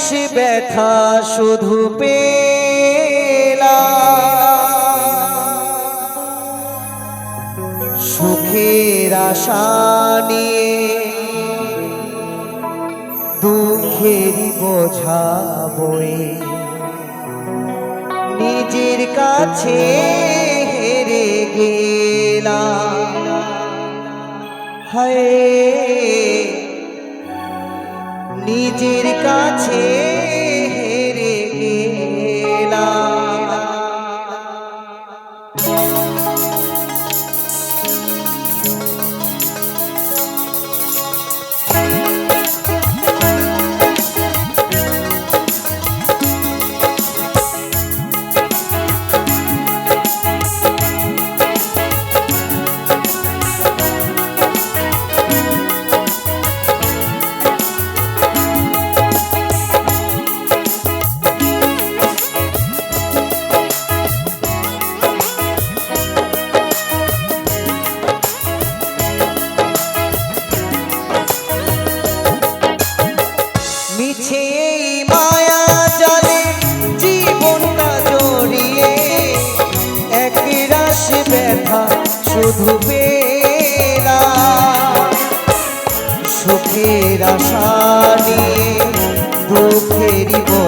শেষ ব্যথা শুধু পেলা সুখের আশা নিয়ে দুঃখেরই বোঝা বই নিজের কাছে হেরে গেলা হায় নিজের কাছে হেরে গেলাম।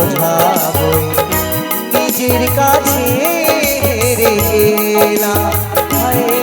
বোঝাবো। নিজের কাছে হেরে গেলাম।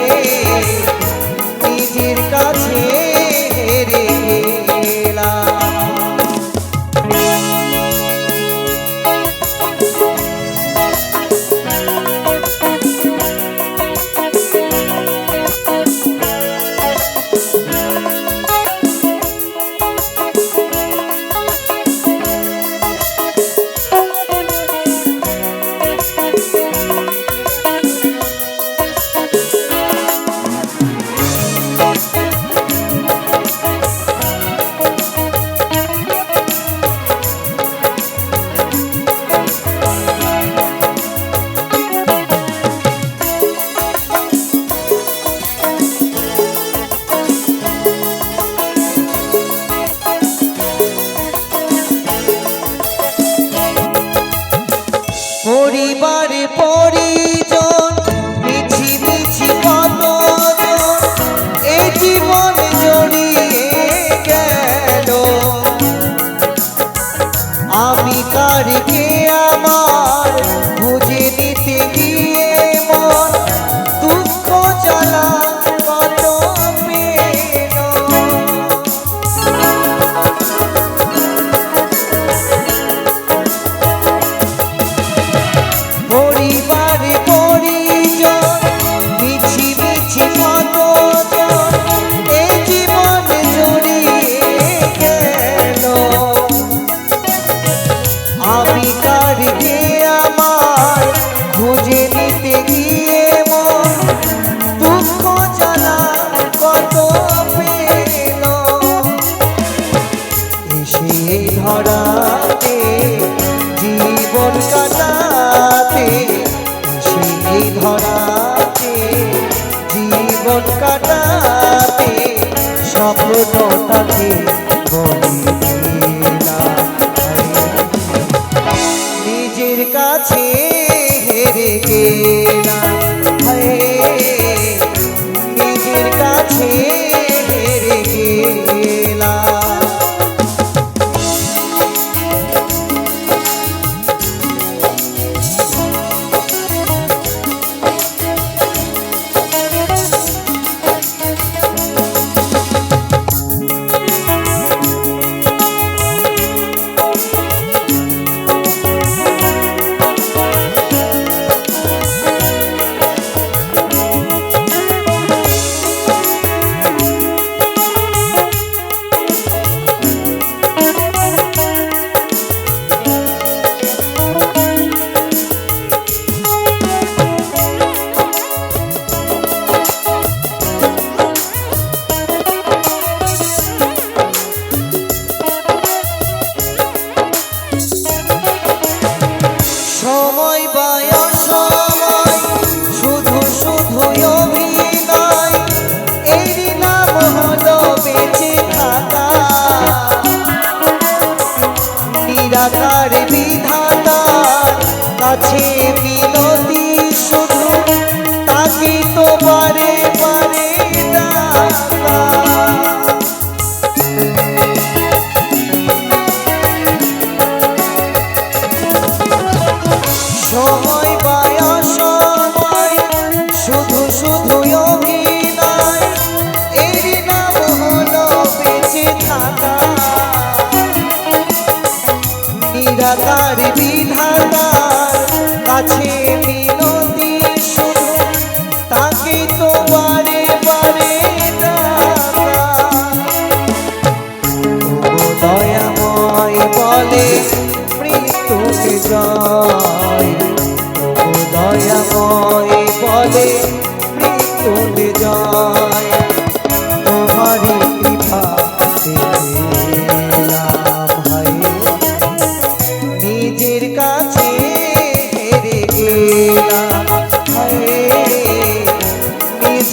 ভরাতে জীবন কাটাতে নিজের কাছে হেরে গেল দয়াতার বিধাতা আছে বিনো